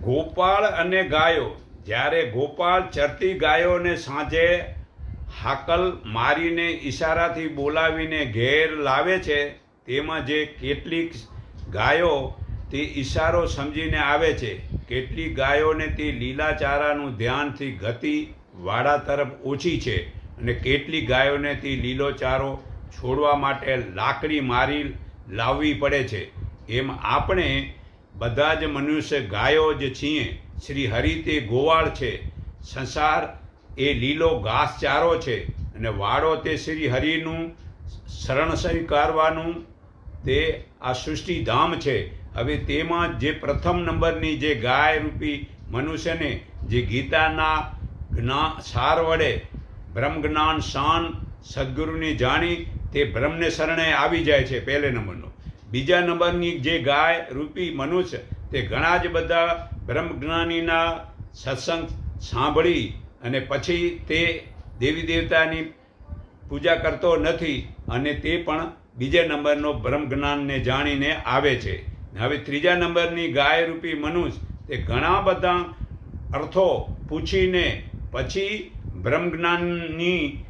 ગોપાળ અને ગાયો, જ્યારે ગોપાળ ચરતી ગાયોને સાંજે હાકલ મારીને ઈશારાથી બોલાવીને ઘેર લાવે છે તેમાં જે કેટલીક ગાયો તે ઈશારો સમજીને આવે છે. કેટલીક ગાયોને તે લીલા ચારાનું ધ્યાનથી ગતિ વાડા તરફ ઓછી છે અને કેટલી ગાયોને તે લીલો ચારો છોડવા માટે લાકડી મારી લાવવી પડે છે. એમ આપણે બધા જ મનુષ્ય ગાયો જ છીએ. શ્રી હરિ તે ગોવાળ છે. સંસાર એ લીલો ઘાસચારો છે અને વાળો તે શ્રી હરિનું શરણ સ્વીકારવાનું તે આ સૃષ્ટિધામ છે. હવે તેમાં જે પ્રથમ નંબરની જે ગાય રૂપી મનુષ્યને જે ગીતાના જ્ઞા, સાર વડે બ્રહ્મ જ્ઞાન શાન સદગુરુને જાણી તે બ્રહ્મને શરણે આવી જાય છે પહેલે નંબરનો. બીજા નંબરની જે ગાય, રૂપી, મનુષ્ય, તે ઘણા જ બધા બ્રહ્મજ્ઞાનીના સત્સંગ સાંભળી અને પછી તે દેવી દેવતાની પૂજા કરતો નથી અને તે પણ બીજા નંબરનો બ્રહ્મજ્ઞાનને જાણીને આવે છે. હવે ત્રીજા નંબરની ગાય, રૂપી, મનુષ્ય, તે ઘણા બધા અર્થો પૂછીને પછી બ્રહ્મજ્ઞાનની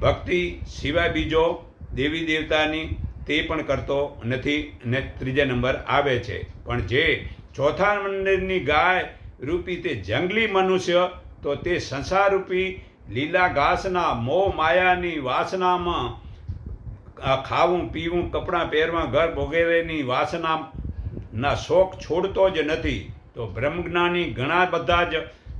ભક્તિ સિવાય બીજો દેવી દેવતાની તે પણ કરતો નથી અને ત્રીજા નંબર આવે છે. પણ જે ચોથા નંબરની ગાય રૂપી તે જંગલી મનુષ્ય, તો તે સંસારરૂપી લીલા ઘાસના મોહ માયાની વાસનામાં ખાવું, પીવું, કપડાં પહેરવા, ઘર વગેરેની વાસનાના શોખ છોડતો જ નથી. તો બ્રહ્મજ્ઞાની ઘણા બધા જ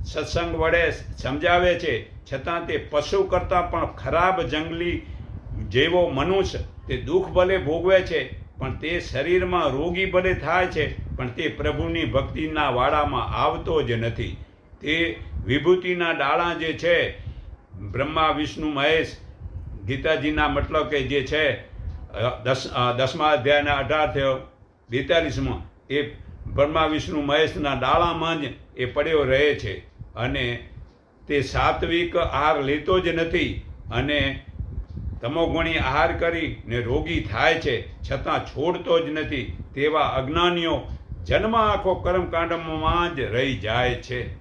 સત્સંગ વડે સમજાવે છે. છતાં તે પશુ કરતાં પણ ખરાબ જંગલી જેવો મનુષ્ય તે દુઃખ ભલે ભોગવે છે, પણ તે શરીરમાં રોગી ભલે થાય છે, પણ તે પ્રભુની ભક્તિના વાડામાં આવતો જ નથી. તે વિભૂતિના ડાળા જે છે, બ્રહ્મા, વિષ્ણુ, મહેશ, ગીતાજીના મતલબ કે જે છે દસ દસમા અધ્યાયના અઢારથી બેતાલીસમાં, એ બ્રહ્મા, વિષ્ણુ, મહેશના ડાળામાં જ એ પડ્યો રહે છે. અને તે સાત્વિક આહાર લેતો જ નથી અને તમોગુણી આહાર કરીને રોગી થાય છે, છતાં છોડતો જ નથી. તેવા અજ્ઞાનીઓ જન્મ આખો કર્મકાંડમાં જ રહી જાય છે.